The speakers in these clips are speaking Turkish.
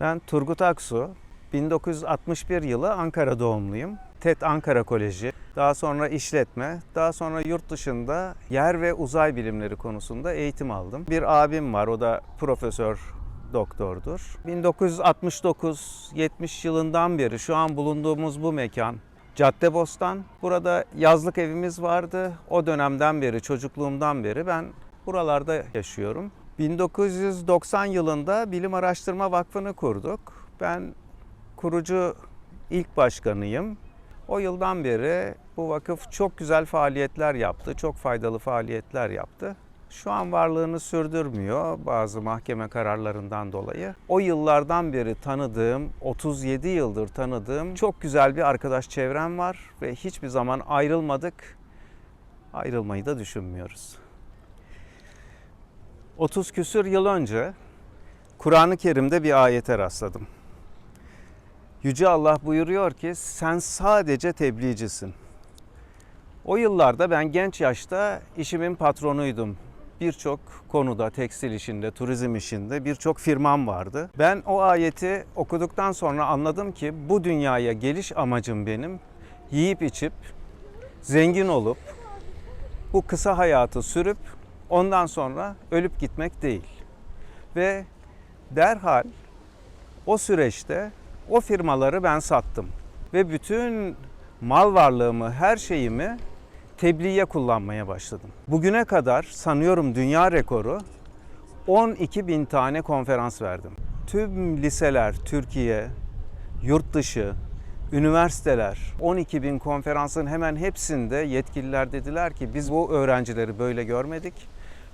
Ben Turgut Aksu. 1961 yılı Ankara doğumluyum. TED Ankara Koleji, daha sonra işletme, daha sonra yurt dışında yer ve uzay bilimleri konusunda eğitim aldım. Bir abim var, o da profesör doktordur. 1969-70 yılından beri şu an bulunduğumuz bu mekan Caddebostan. Burada yazlık evimiz vardı. O dönemden beri, çocukluğumdan beri ben buralarda yaşıyorum. 1990 yılında Bilim Araştırma Vakfı'nı kurduk. Ben kurucu ilk başkanıyım. O yıldan beri bu vakıf çok güzel faaliyetler yaptı, çok faydalı faaliyetler yaptı. Şu an varlığını sürdürmüyor bazı mahkeme kararlarından dolayı. O yıllardan beri tanıdığım, 37 yıldır tanıdığım çok güzel bir arkadaş çevrem var ve hiçbir zaman ayrılmadık. Ayrılmayı da düşünmüyoruz. 30 küsür yıl önce Kur'an-ı Kerim'de bir ayete rastladım. Yüce Allah buyuruyor ki sen sadece tebliğcisin. O yıllarda ben genç yaşta işimin patronuydum. Birçok konuda, tekstil işinde, turizm işinde birçok firmam vardı. Ben o ayeti okuduktan sonra anladım ki bu dünyaya geliş amacım benim yiyip içip, zengin olup, bu kısa hayatı sürüp ondan sonra ölüp gitmek değil. Ve derhal o süreçte o firmaları ben sattım. Ve bütün mal varlığımı, her şeyimi tebliğe kullanmaya başladım. Bugüne kadar sanıyorum dünya rekoru 12 bin tane konferans verdim. Tüm liseler, Türkiye, yurt dışı, üniversiteler, 12 bin konferansın hemen hepsinde yetkililer dediler ki biz bu öğrencileri böyle görmedik.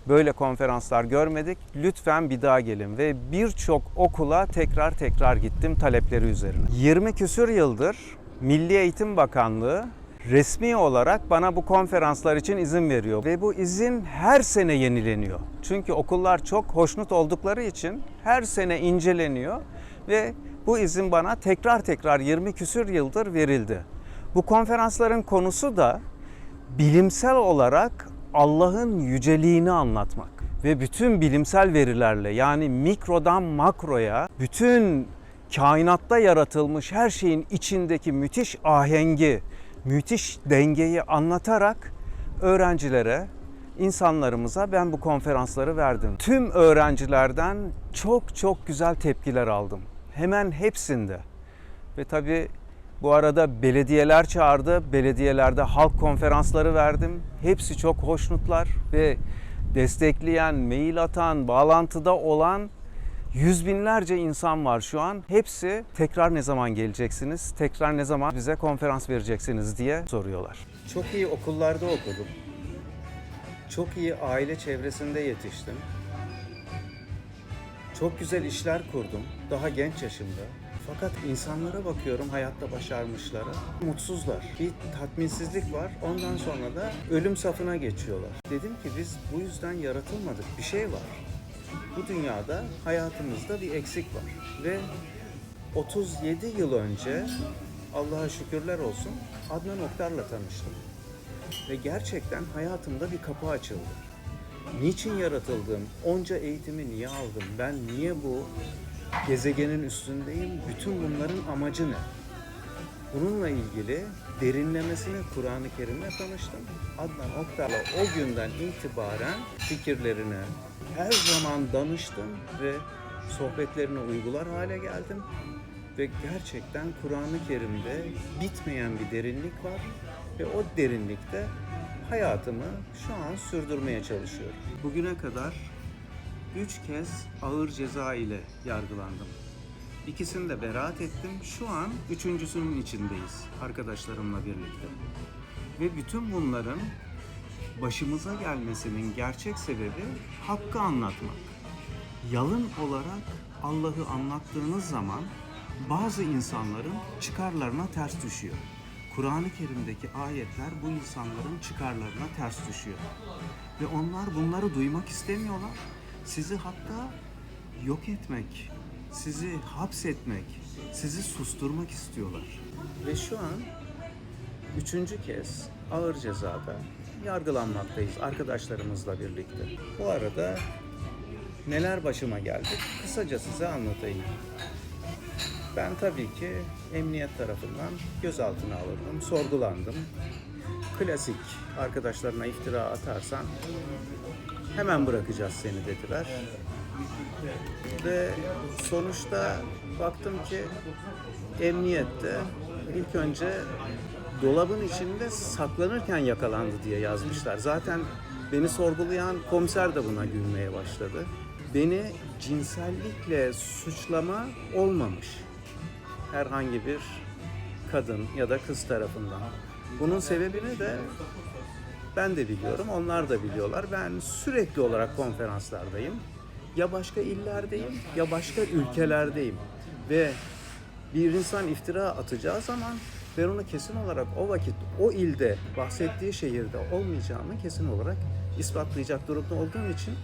Böyle konferanslar görmedik. Lütfen bir daha gelin ve birçok okula tekrar tekrar gittim talepleri üzerine. 20 küsür yıldır Milli Eğitim Bakanlığı resmi olarak bana bu konferanslar için izin veriyor ve bu izin her sene yenileniyor. Çünkü okullar çok hoşnut oldukları için her sene inceleniyor ve bu izin bana tekrar tekrar 20 küsür yıldır verildi. Bu konferansların konusu da bilimsel olarak Allah'ın yüceliğini anlatmak ve bütün bilimsel verilerle yani mikrodan makroya bütün kainatta yaratılmış her şeyin içindeki müthiş ahengi, müthiş dengeyi anlatarak öğrencilere, insanlarımıza ben bu konferansları verdim. Tüm öğrencilerden çok çok güzel tepkiler aldım. Hemen hepsinde. Ve tabii bu arada belediyeler çağırdı. Belediyelerde halk konferansları verdim. Hepsi çok hoşnutlar ve destekleyen, mail atan, bağlantıda olan yüz binlerce insan var şu an. Hepsi tekrar ne zaman geleceksiniz, tekrar ne zaman bize konferans vereceksiniz diye soruyorlar. Çok iyi okullarda okudum. Çok iyi aile çevresinde yetiştim. Çok güzel işler kurdum daha genç yaşımda. Fakat insanlara bakıyorum hayatta başarmışlara. Mutsuzlar. Bir tatminsizlik var. Ondan sonra da ölüm safına geçiyorlar. Dedim ki biz bu yüzden yaratılmadık. Bir şey var. Bu dünyada hayatımızda bir eksik var. Ve 37 yıl önce Allah'a şükürler olsun Adnan Oktar'la tanıştım. Ve gerçekten hayatımda bir kapı açıldı. Niçin yaratıldım? Onca eğitimi niye aldım? Ben niye bu gezegenin üstündeyim? Bütün bunların amacı ne? Bununla ilgili derinlemesine Kur'an-ı Kerim'le tanıştım. Adnan Oktar'la o günden itibaren fikirlerine her zaman danıştım ve sohbetlerine uygular hale geldim. Ve gerçekten Kur'an-ı Kerim'de bitmeyen bir derinlik var ve o derinlikte hayatımı şu an sürdürmeye çalışıyorum. Bugüne kadar üç kez ağır ceza ile yargılandım. İkisini beraat ettim. Şu an üçüncüsünün içindeyiz arkadaşlarımla birlikte. Ve bütün bunların başımıza gelmesinin gerçek sebebi hakkı anlatmak. Yalın olarak Allah'ı anlattığınız zaman bazı insanların çıkarlarına ters düşüyor. Kur'an-ı Kerim'deki ayetler bu insanların çıkarlarına ters düşüyor. Ve onlar bunları duymak istemiyorlar. Sizi hatta yok etmek, sizi hapsetmek, sizi susturmak istiyorlar. Ve şu an üçüncü kez ağır cezada yargılanmaktayız arkadaşlarımızla birlikte. Bu arada neler başıma geldi kısaca size anlatayım. Ben tabii ki emniyet tarafından gözaltına alındım, sorgulandım. Klasik arkadaşlarına iftira atarsan hemen bırakacağız seni dediler. Ve sonuçta baktım ki emniyette ilk önce dolabın içinde saklanırken yakalandı diye yazmışlar. Zaten beni sorgulayan komiser de buna gülmeye başladı. Beni cinsellikle suçlama olmamış. Herhangi bir kadın ya da kız tarafından. Bunun sebebini de ben de biliyorum, onlar da biliyorlar. Ben sürekli olarak konferanslardayım. Ya başka illerdeyim ya başka ülkelerdeyim. Ve bir insan iftira atacağı zaman ben onu kesin olarak o vakit o ilde bahsettiği şehirde olmayacağını kesin olarak ispatlayacak durumda olduğum için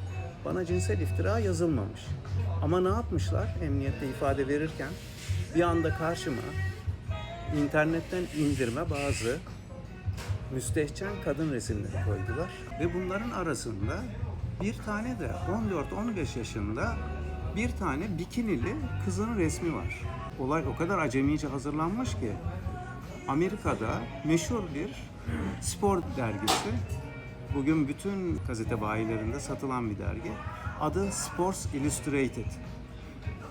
bana cinsel iftira yazılmamış. Ama ne yapmışlar emniyette ifade verirken bir anda karşıma internetten indirme bazı müstehcen kadın resimleri koydular. Ve bunların arasında bir tane de 14-15 yaşında bir tane bikinili kızın resmi var. Olay o kadar acemice hazırlanmış ki Amerika'da meşhur bir spor dergisi. Bugün bütün gazete bayilerinde satılan bir dergi. Adı Sports Illustrated.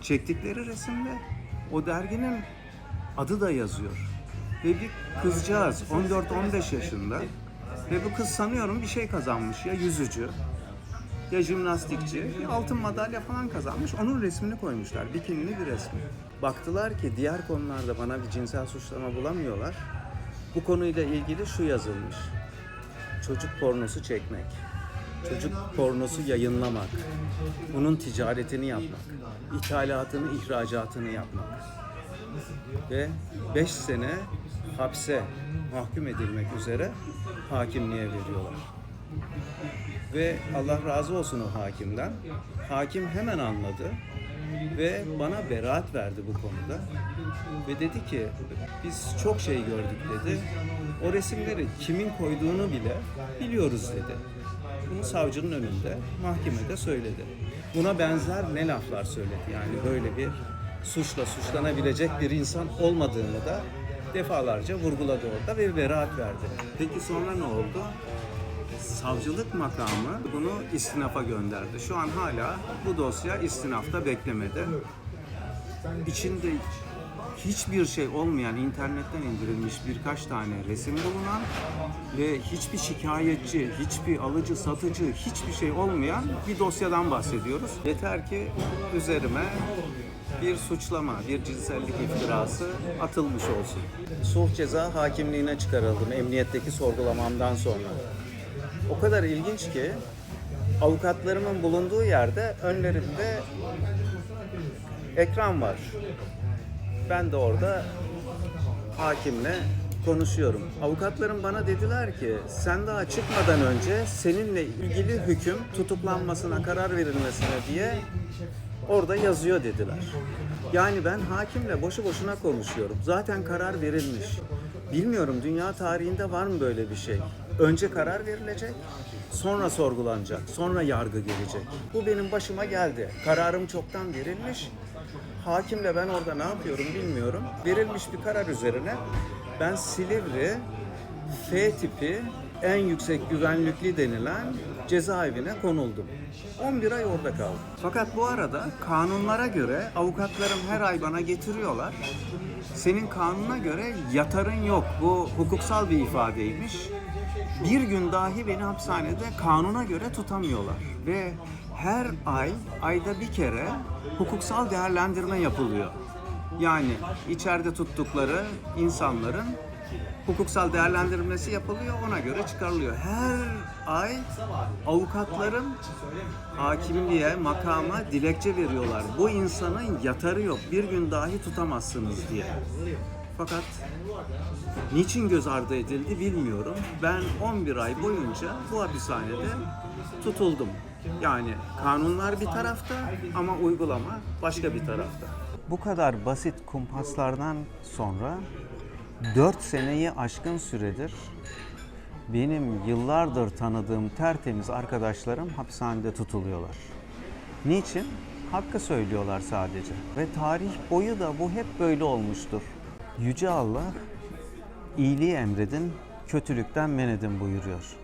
Çektikleri resimde o derginin adı da yazıyor. Ve bir kızcağız 14-15 yaşında ve bu kız sanıyorum bir şey kazanmış ya yüzücü ya jimnastikçi ya altın madalya falan kazanmış. Onun resmini koymuşlar. Bikinili bir resmi. Baktılar ki diğer konularda bana bir cinsel suçlama bulamıyorlar. Bu konuyla ilgili şu yazılmış. Çocuk pornosu çekmek. Çocuk pornosu yayınlamak. Bunun ticaretini yapmak. ithalatını, ihracatını yapmak ve 5 sene hapse mahkum edilmek üzere hakimliğe veriyorlar. Ve Allah razı olsun o hakimden. Hakim hemen anladı ve bana beraat verdi bu konuda. Ve dedi ki biz çok şey gördük dedi. O resimleri kimin koyduğunu bile biliyoruz dedi. Bunu savcının önünde mahkemede söyledi. Buna benzer ne laflar söyledi yani böyle bir suçla suçlanabilecek bir insan olmadığını da defalarca vurguladı orada ve beraat verdi. Peki sonra ne oldu? Savcılık makamı bunu istinafa gönderdi. Şu an hala bu dosya istinafta beklemede. İçinde hiçbir şey olmayan internetten indirilmiş birkaç tane resim bulunan ve hiçbir şikayetçi, hiçbir alıcı, satıcı, hiçbir şey olmayan bir dosyadan bahsediyoruz. Yeter ki üzerime bir suçlama, bir cinsellik iftirası atılmış olsun. Sulh ceza hakimliğine çıkarıldım emniyetteki sorgulamamdan sonra. O kadar ilginç ki avukatlarımın bulunduğu yerde önlerinde ekran var. Ben de orada hakimle konuşuyorum. Avukatlarım bana dediler ki sen daha çıkmadan önce seninle ilgili hüküm tutuklanmasına karar verilmesine diye orada yazıyor dediler. Yani ben hakimle boşu boşuna konuşuyorum. Zaten karar verilmiş. Bilmiyorum dünya tarihinde var mı böyle bir şey? Önce karar verilecek, sonra sorgulanacak, sonra yargı gelecek. Bu benim başıma geldi. Kararım çoktan verilmiş. Hakimle ben orada ne yapıyorum bilmiyorum. Verilmiş bir karar üzerine ben Silivri F tipi en yüksek güvenlikli denilen cezaevine konuldum. 11 ay orada kaldım. Fakat bu arada kanunlara göre avukatlarım her ay bana getiriyorlar. Senin kanuna göre yatarın yok. Bu hukuksal bir ifadeymiş. Bir gün dahi beni hapishanede kanuna göre tutamıyorlar. Ve her ay, ayda bir kere hukuksal değerlendirme yapılıyor. Yani içeride tuttukları insanların hukuksal değerlendirmesi yapılıyor, ona göre çıkarılıyor. Her ay avukatların hakimliğe, makama dilekçe veriyorlar. Bu insanın yatarı yok, bir gün dahi tutamazsınız diye. Fakat niçin göz ardı edildi bilmiyorum. Ben 11 ay boyunca bu hapishanede tutuldum. Yani kanunlar bir tarafta ama uygulama başka bir tarafta. Bu kadar basit kumpaslardan sonra 4 seneyi aşkın süredir benim yıllardır tanıdığım tertemiz arkadaşlarım hapishanede tutuluyorlar. Niçin? Hakkı söylüyorlar sadece. Ve tarih boyu da bu hep böyle olmuştur. Yüce Allah iyiliği emredin, kötülükten men edin buyuruyor.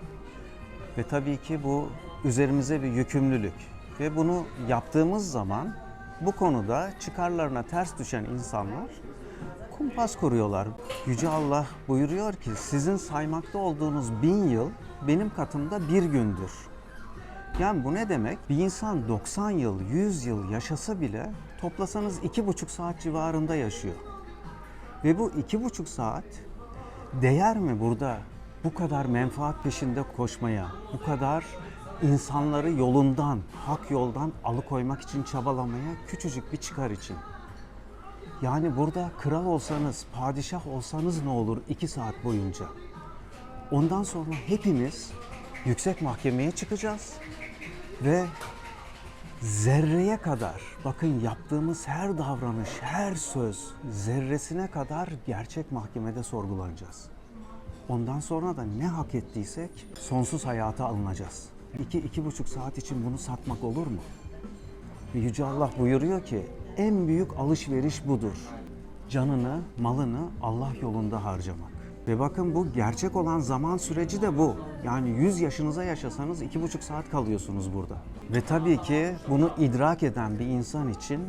Ve tabii ki bu üzerimize bir yükümlülük. Ve bunu yaptığımız zaman bu konuda çıkarlarına ters düşen insanlar kumpas kuruyorlar. Yüce Allah buyuruyor ki sizin saymakta olduğunuz bin yıl benim katımda bir gündür. Yani bu ne demek? Bir insan 90 yıl, 100 yıl yaşasa bile toplasanız iki buçuk saat civarında yaşıyor. Ve bu iki buçuk saat değer mi burada bu kadar menfaat peşinde koşmaya, bu kadar insanları yolundan, hak yoldan alıkoymak için çabalamaya küçücük bir çıkar için? Yani burada kral olsanız, padişah olsanız ne olur iki saat boyunca? Ondan sonra hepimiz yüksek mahkemeye çıkacağız ve zerreye kadar bakın yaptığımız her davranış, her söz zerresine kadar gerçek mahkemede sorgulanacağız. Ondan sonra da ne hak ettiysek sonsuz hayata alınacağız. İki, iki buçuk saat için bunu satmak olur mu? Yüce Allah buyuruyor ki en büyük alışveriş budur. Canını, malını Allah yolunda harcamak. Ve bakın bu gerçek olan zaman süreci de bu. Yani 100 yaşınıza yaşasanız iki buçuk saat kalıyorsunuz burada. Ve tabii ki bunu idrak eden bir insan için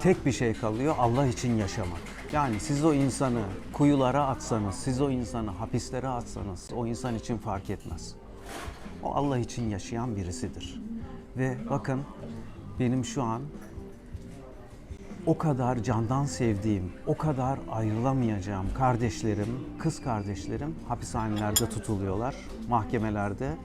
tek bir şey kalıyor Allah için yaşamak. Yani siz o insanı kuyulara atsanız, siz o insanı hapislere atsanız o insan için fark etmez. O Allah için yaşayan birisidir. Ve bakın benim şu an o kadar candan sevdiğim, o kadar ayrılamayacağım kardeşlerim, kız kardeşlerim hapishanelerde tutuluyorlar, mahkemelerde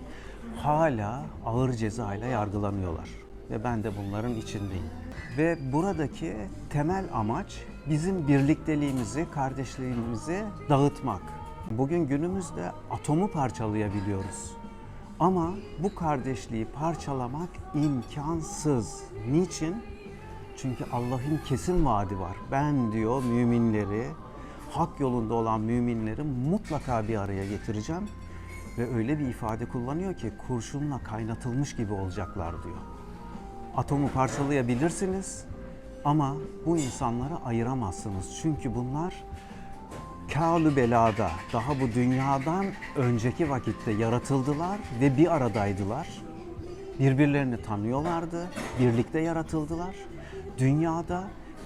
hala ağır ceza ile yargılanıyorlar. Ve ben de bunların içindeyim. Ve buradaki temel amaç bizim birlikteliğimizi, kardeşliğimizi dağıtmak. Bugün günümüzde atomu parçalayabiliyoruz. Ama bu kardeşliği parçalamak imkansız. Niçin? Çünkü Allah'ın kesin vaadi var. Ben diyor müminleri, hak yolunda olan müminleri mutlaka bir araya getireceğim. Ve öyle bir ifade kullanıyor ki kurşunla kaynatılmış gibi olacaklar diyor. Atomu parçalayabilirsiniz ama bu insanları ayıramazsınız. Çünkü bunlar kâlü belada, daha bu dünyadan önceki vakitte yaratıldılar ve bir aradaydılar. Birbirlerini tanıyorlardı, birlikte yaratıldılar. Dünyada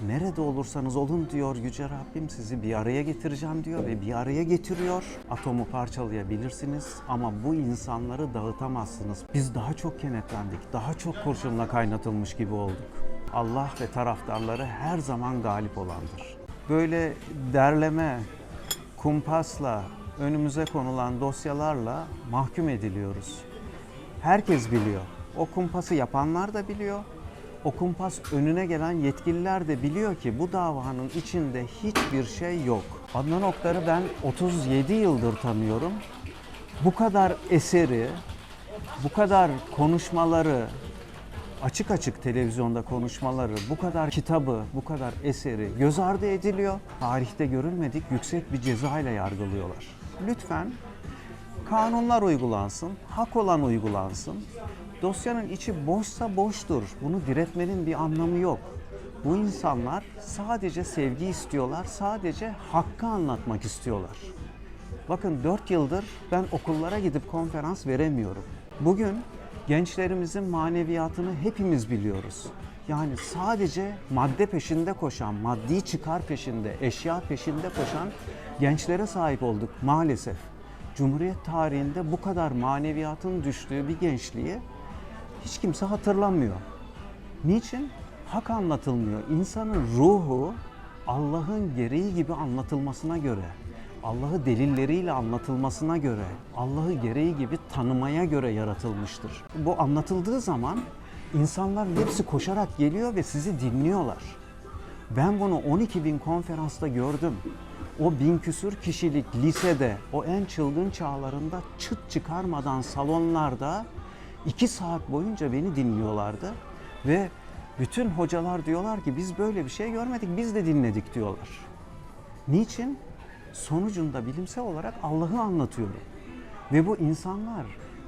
nerede olursanız olun diyor Yüce Rabbim sizi bir araya getireceğim diyor ve bir araya getiriyor. Atomu parçalayabilirsiniz ama bu insanları dağıtamazsınız. Biz daha çok kenetlendik, daha çok kurşunla kaynatılmış gibi olduk. Allah ve taraftarları her zaman galip olandır. Böyle derleme, kumpasla, önümüze konulan dosyalarla mahkum ediliyoruz. Herkes biliyor. O kumpası yapanlar da biliyor. O kumpas önüne gelen yetkililer de biliyor ki bu davanın içinde hiçbir şey yok. Adnan Oktar'ı ben 37 yıldır tanıyorum. Bu kadar eseri, bu kadar konuşmaları, açık açık televizyonda konuşmaları, bu kadar kitabı, bu kadar eseri göz ardı ediliyor. Tarihte görülmedik yüksek bir ceza ile yargılıyorlar. Lütfen kanunlar uygulansın, hak olan uygulansın. Dosyanın içi boşsa boştur. Bunu diretmenin bir anlamı yok. Bu insanlar sadece sevgi istiyorlar, sadece hakkı anlatmak istiyorlar. Bakın 4 yıldır ben okullara gidip konferans veremiyorum. Bugün gençlerimizin maneviyatını hepimiz biliyoruz. Yani sadece madde peşinde koşan, maddi çıkar peşinde, eşya peşinde koşan gençlere sahip olduk maalesef. Cumhuriyet tarihinde bu kadar maneviyatın düştüğü bir gençliği hiç kimse hatırlamıyor. Niçin? Hak anlatılmıyor. İnsanın ruhu Allah'ın gereği gibi anlatılmasına göre, Allah'ı delilleriyle anlatılmasına göre, Allah'ı gereği gibi tanımaya göre yaratılmıştır. Bu anlatıldığı zaman insanların hepsi koşarak geliyor ve sizi dinliyorlar. Ben bunu 12 bin konferansta gördüm. O bin küsür kişilik lisede, o en çılgın çağlarında çıt çıkarmadan salonlarda iki saat boyunca beni dinliyorlardı. Ve bütün hocalar diyorlar ki biz böyle bir şey görmedik, biz de dinledik diyorlar. Niçin? Sonucunda bilimsel olarak Allah'ı anlatıyorum. Ve bu insanlar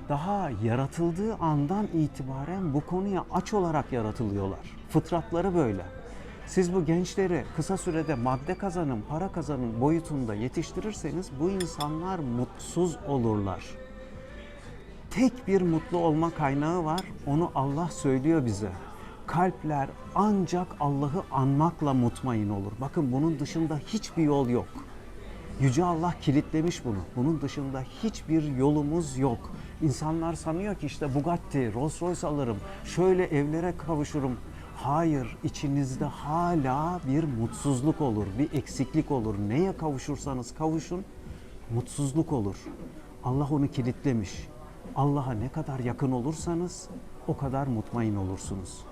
daha yaratıldığı andan itibaren bu konuya aç olarak yaratılıyorlar. Fıtratları böyle. Siz bu gençleri kısa sürede madde kazanın, para kazanın boyutunda yetiştirirseniz bu insanlar mutsuz olurlar. Tek bir mutlu olma kaynağı var. Onu Allah söylüyor bize. Kalpler ancak Allah'ı anmakla mutmain olur. Bakın bunun dışında hiçbir yol yok. Yüce Allah kilitlemiş bunu. Bunun dışında hiçbir yolumuz yok. İnsanlar sanıyor ki işte Bugatti, Rolls Royce alırım, şöyle evlere kavuşurum. Hayır, içinizde hala bir mutsuzluk olur, bir eksiklik olur. Neye kavuşursanız kavuşun, mutsuzluk olur. Allah onu kilitlemiş. Allah'a ne kadar yakın olursanız o kadar mutmain olursunuz.